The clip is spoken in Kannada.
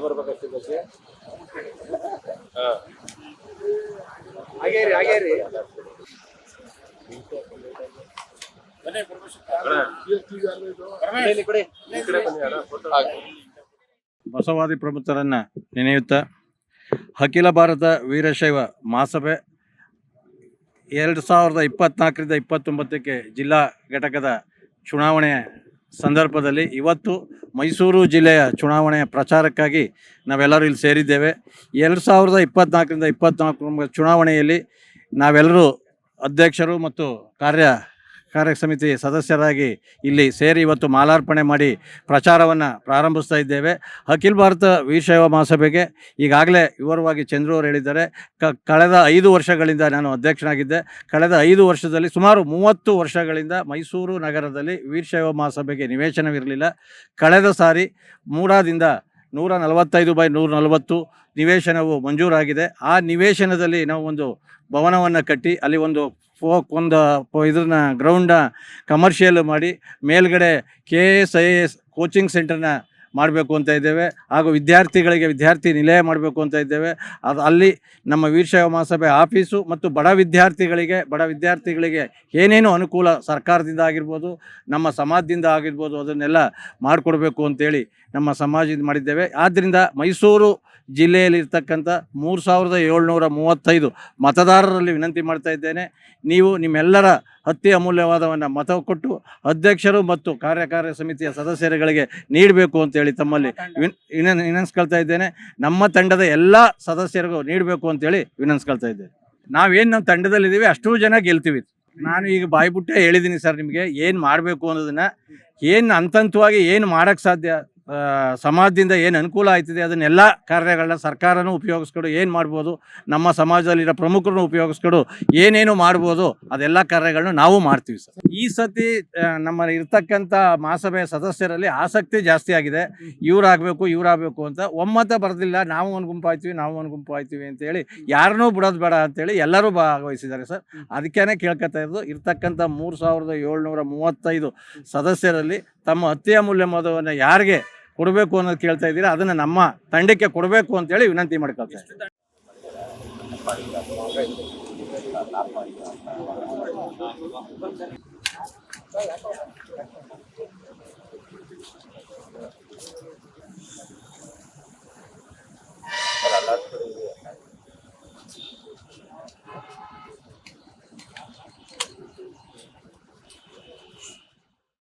ಬರ್ಬೇಕಷ್ಟೇ ಹಾ. ಹಾಗೇರಿ ಹಾಗೇರಿ ಬಸವಾದಿ ಪ್ರಮುಖರನ್ನ ನೆನೆಯುತ್ತ? ಅಖಿಲ ಭಾರತ ವೀರಶೈವ ಮಹಾಸಭೆ ಎರಡು ಸಾವಿರದ ಇಪ್ಪತ್ತ್ನಾಲ್ಕರಿಂದ ಇಪ್ಪತ್ತೊಂಬತ್ತಕ್ಕೆ ಜಿಲ್ಲಾ ಘಟಕದ ಚುನಾವಣೆಯ ಸಂದರ್ಭದಲ್ಲಿ ಇವತ್ತು ಮೈಸೂರು ಜಿಲ್ಲೆಯ ಚುನಾವಣೆಯ ಪ್ರಚಾರಕ್ಕಾಗಿ ನಾವೆಲ್ಲರೂ ಇಲ್ಲಿ ಸೇರಿದ್ದೇವೆ. ಎರಡು ಸಾವಿರದ ಇಪ್ಪತ್ತ್ನಾಲ್ಕರಿಂದ ಇಪ್ಪತ್ತ್ನಾಲ್ಕು ಚುನಾವಣೆಯಲ್ಲಿ ನಾವೆಲ್ಲರೂ ಅಧ್ಯಕ್ಷರು ಮತ್ತು ಕಾರ್ಯ ಕಾರ್ಯ ಸಮಿತಿ ಸದಸ್ಯರಾಗಿ ಇಲ್ಲಿ ಸೇರಿ ಇವತ್ತು ಮಾಲಾರ್ಪಣೆ ಮಾಡಿ ಪ್ರಚಾರವನ್ನು ಪ್ರಾರಂಭಿಸ್ತಾ ಇದ್ದೇವೆ. ಅಖಿಲ ಭಾರತ ವೀರಶೈವ ಮಹಾಸಭೆಗೆ ಈಗಾಗಲೇ ವಿವರವಾಗಿ ಚಂದ್ರು ಅವರು ಹೇಳಿದ್ದಾರೆ. ಕ, ಕಳೆದ ಐದು ವರ್ಷಗಳಿಂದ ನಾನು ಅಧ್ಯಕ್ಷನಾಗಿದ್ದೆ. ಕಳೆದ ಐದು ವರ್ಷದಲ್ಲಿ ಸುಮಾರು ಮೂವತ್ತು ವರ್ಷಗಳಿಂದ ಮೈಸೂರು ನಗರದಲ್ಲಿ ವೀರಶೈವ ಮಹಾಸಭೆಗೆ ನಿವೇಶನವಿರಲಿಲ್ಲ. ಕಳೆದ ಸಾರಿ ಮೂಡಾದಿಂದ ನೂರ ನಲವತ್ತೈದು ಬೈ ನೂರ ನಲವತ್ತು ನಿವೇಶನವು ಮಂಜೂರಾಗಿದೆ. ಆ ನಿವೇಶನದಲ್ಲಿ ನಾವು ಒಂದು ಭವನವನ್ನು ಕಟ್ಟಿ ಅಲ್ಲಿ ಒಂದು ಫೋಕ್ ಒಂದು ಇದನ್ನ ಗ್ರೌಂಡ ಕಮರ್ಷಿಯಲ್ ಮಾಡಿ ಮೇಲ್ಗಡೆ K S I S coaching ಸೆಂಟರ್ನ ಮಾಡಬೇಕು ಅಂತ ಇದ್ದೇವೆ. ಹಾಗೂ ವಿದ್ಯಾರ್ಥಿಗಳಿಗೆ ವಿದ್ಯಾರ್ಥಿ ನಿಲಯ ಮಾಡಬೇಕು ಅಂತ ಇದ್ದೇವೆ. ಅದು ಅಲ್ಲಿ ನಮ್ಮ ವೀರಶೈವ ಮಹಾಸಭೆ ಆಫೀಸು ಮತ್ತು ಬಡ ವಿದ್ಯಾರ್ಥಿಗಳಿಗೆ ಬಡ ವಿದ್ಯಾರ್ಥಿಗಳಿಗೆ ಏನೇನು ಅನುಕೂಲ ಸರ್ಕಾರದಿಂದ ಆಗಿರ್ಬೋದು, ನಮ್ಮ ಸಮಾಜದಿಂದ ಆಗಿರ್ಬೋದು ಅದನ್ನೆಲ್ಲ ಮಾಡಿಕೊಡ್ಬೇಕು ಅಂತೇಳಿ ನಮ್ಮ ಸಮಾಜದಿಂದ ಮಾಡಿದ್ದೇವೆ. ಆದ್ದರಿಂದ ಮೈಸೂರು ಜಿಲ್ಲೆಯಲ್ಲಿರ್ತಕ್ಕಂಥ ಮೂರು ಸಾವಿರದ ಏಳ್ನೂರ ಮೂವತ್ತೈದು ಮತದಾರರಲ್ಲಿ ವಿನಂತಿ ಮಾಡ್ತಾ ಇದ್ದೇನೆ. ನೀವು ನಿಮ್ಮೆಲ್ಲರ ಅತಿ ಅಮೂಲ್ಯವಾದವನ್ನು ಮತ ಕೊಟ್ಟು ಅಧ್ಯಕ್ಷರು ಮತ್ತು ಕಾರ್ಯಕಾರ್ಯ ಸಮಿತಿಯ ಸದಸ್ಯರುಗಳಿಗೆ ನೀಡಬೇಕು ಅಂತೇಳಿ ತಮ್ಮಲ್ಲಿ ವಿನಂತಿಸ್ಕೊಳ್ತಾ ಇದ್ದೇನೆ. ನಮ್ಮ ತಂಡದ ಎಲ್ಲ ಸದಸ್ಯರಿಗೂ ನೀಡಬೇಕು ಅಂತೇಳಿ ವಿನಂತಿಸ್ಕೊಳ್ತಾ ಇದ್ದೇನೆ. ನಾವೇನು ನಮ್ಮ ತಂಡದಲ್ಲಿದ್ದೀವಿ, ಅಷ್ಟೂ ಜನ ಗೆಲ್ತೀವಿ. ನಾನು ಈಗ ಬಾಯ್ಬಿಟ್ಟೆ ಹೇಳಿದ್ದೀನಿ ಸರ್ ನಿಮಗೆ, ಏನು ಮಾಡಬೇಕು ಅನ್ನೋದನ್ನು, ಏನು ಅಂತಂತವಾಗಿ ಏನು ಮಾಡೋಕ್ಕೆ ಸಾಧ್ಯ ಸಮಾಜದಿಂದ ಏನು ಅನುಕೂಲ ಆಯ್ತಿದೆ ಅದನ್ನೆಲ್ಲ ಕಾರ್ಯಗಳನ್ನ ಸರ್ಕಾರನೂ ಉಪಯೋಗಿಸ್ಕೊಡು, ಏನು ಮಾಡ್ಬೋದು, ನಮ್ಮ ಸಮಾಜದಲ್ಲಿರೋ ಪ್ರಮುಖರನ್ನು ಉಪಯೋಗಿಸ್ಕೊಡು, ಏನೇನು ಮಾಡ್ಬೋದು, ಅದೆಲ್ಲ ಕಾರ್ಯಗಳನ್ನ ನಾವು ಮಾಡ್ತೀವಿ ಸರ್. ಈ ಸತಿ ನಮ್ಮ ಇರ್ತಕ್ಕಂಥ ಮಹಾಸಭೆಯ ಸದಸ್ಯರಲ್ಲಿ ಆಸಕ್ತಿ ಜಾಸ್ತಿ ಆಗಿದೆ. ಇವರಾಗಬೇಕು ಇವರಾಗಬೇಕು ಅಂತ ಒಮ್ಮತ ಬರೋದಿಲ್ಲ, ನಾವು ಒಂದು ಗುಂಪು ಆಯ್ತೀವಿ, ನಾವು ಒಂದು ಗುಂಪು ಆಯ್ತೀವಿ ಅಂತೇಳಿ ಯಾರನ್ನೂ ಬಿಡೋದು ಬೇಡ ಅಂತೇಳಿ ಎಲ್ಲರೂ ಭಾಗವಹಿಸಿದ್ದಾರೆ ಸರ್. ಅದಕ್ಕೇ ಕೇಳ್ಕೊತಾ ಇರೋದು, ಇರ್ತಕ್ಕಂಥ ಮೂರು ಸಾವಿರದ ಏಳ್ನೂರ ಮೂವತ್ತೈದು ಸದಸ್ಯರಲ್ಲಿ ತಮ್ಮ ಅತಿ ಅಮೂಲ್ಯ ಮತವನ್ನು ಯಾರಿಗೆ ಕೊಡಬೇಕು ಅನ್ನೋದು ಕೇಳ್ತಾ ಇದ್ದೀರಾ ಅದನ್ನು ನಮ್ಮ ತಂಡಕ್ಕೆ ಕೊಡಬೇಕು ಅಂತೇಳಿ ವಿನಂತಿ ಮಾಡ್ಕೊಳ್ತಾ ಇದ್ದೀನಿ.